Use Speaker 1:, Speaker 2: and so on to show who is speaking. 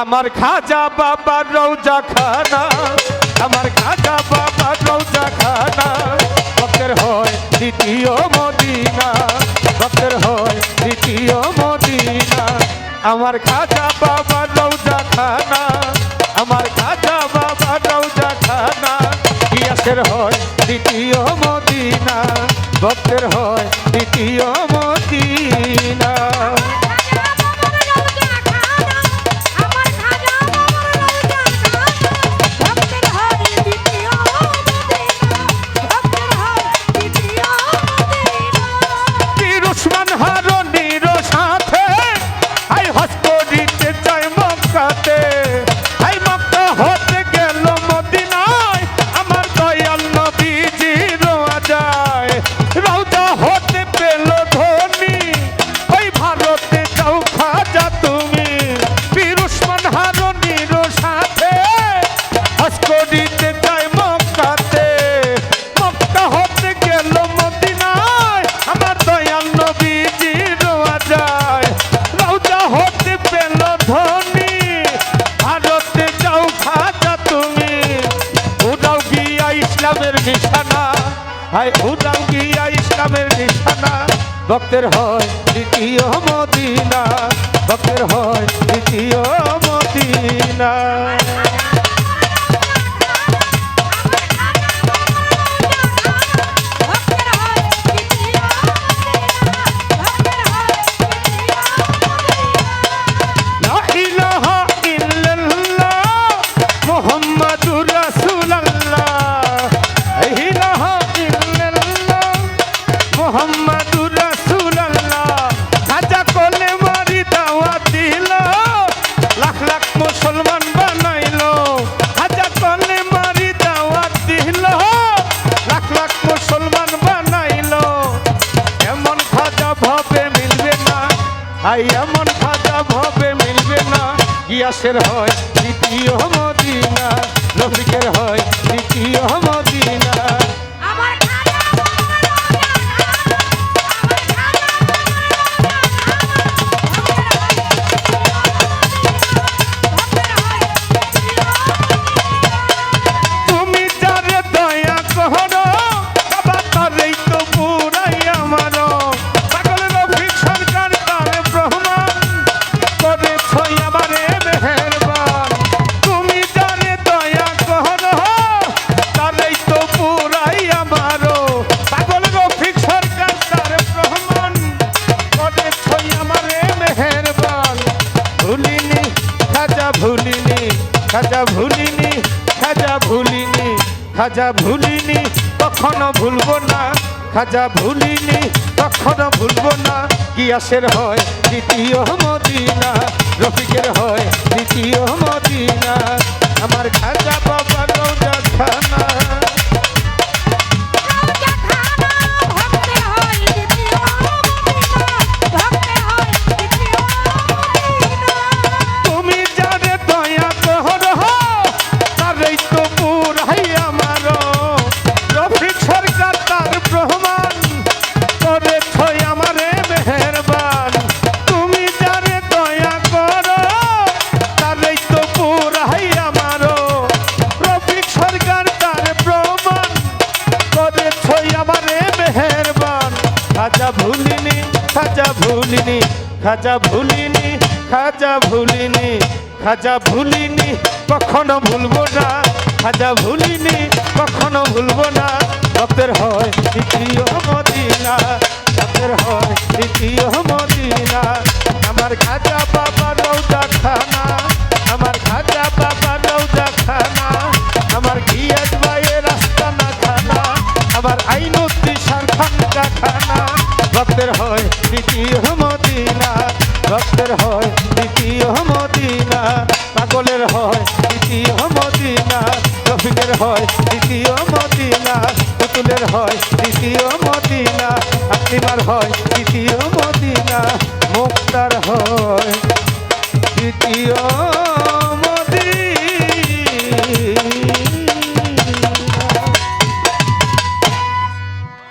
Speaker 1: আমার খাজা বাবা রৌজা খানা আমার খাজা বাবা রৌজা খানা ভক্তের হয় দ্বিতীয় মদিনা ভক্তের হয় দ্বিতীয় মদিনা। আমার খাজা বাবা রৌজা খানা আমার খাজা বাবা রৌজা খানা ইয়াসের হয় দ্বিতীয় মদিনা ভক্তের হয় ইসলামের নিশানা। হাই উদাম গিয়া ইসলামের নিশানা। ভক্তের হয় দ্বিতীয় মদিনা। ভক্তের হয় দ্বিতীয় মদিনা। আই এমন সাজা ভাবে মিলবে না। গিয়াসের হয় দ্বিতীয় মদিনা। রফিকের খাজা ভুলিনি, কখনো ভুলবো না। খাজা ভুলিনি, কখনো ভুলবো না। গিয়াসের হয় দ্বিতীয় মদিনা, রফিকের হয় দ্বিতীয় মদিনা। ভুলিনি, খাজা ভুলিনি খাজা ভুলিনি খাজা ভুলিনি, কখনো ভুলবো না, খাজা ভুলিনি, কখনো ভুলবো না। ভক্তের হয় দ্বিতীয় মদিনা ভক্তের হয় দ্বিতীয় মদিনা, আমার খাজা বাবা খানা দ্বিতীয় মদিনা রক্তের হয় দ্বিতীয় মদিনা, পাগলের হয় দ্বিতীয় মদিনা, রফিকের হয় দ্বিতীয় মদিনা, পুতুলের হয় দ্বিতীয় মদিনা আকলিমার হয় দ্বিতীয় মদিনা, মুক্তার হয় দ্বিতীয়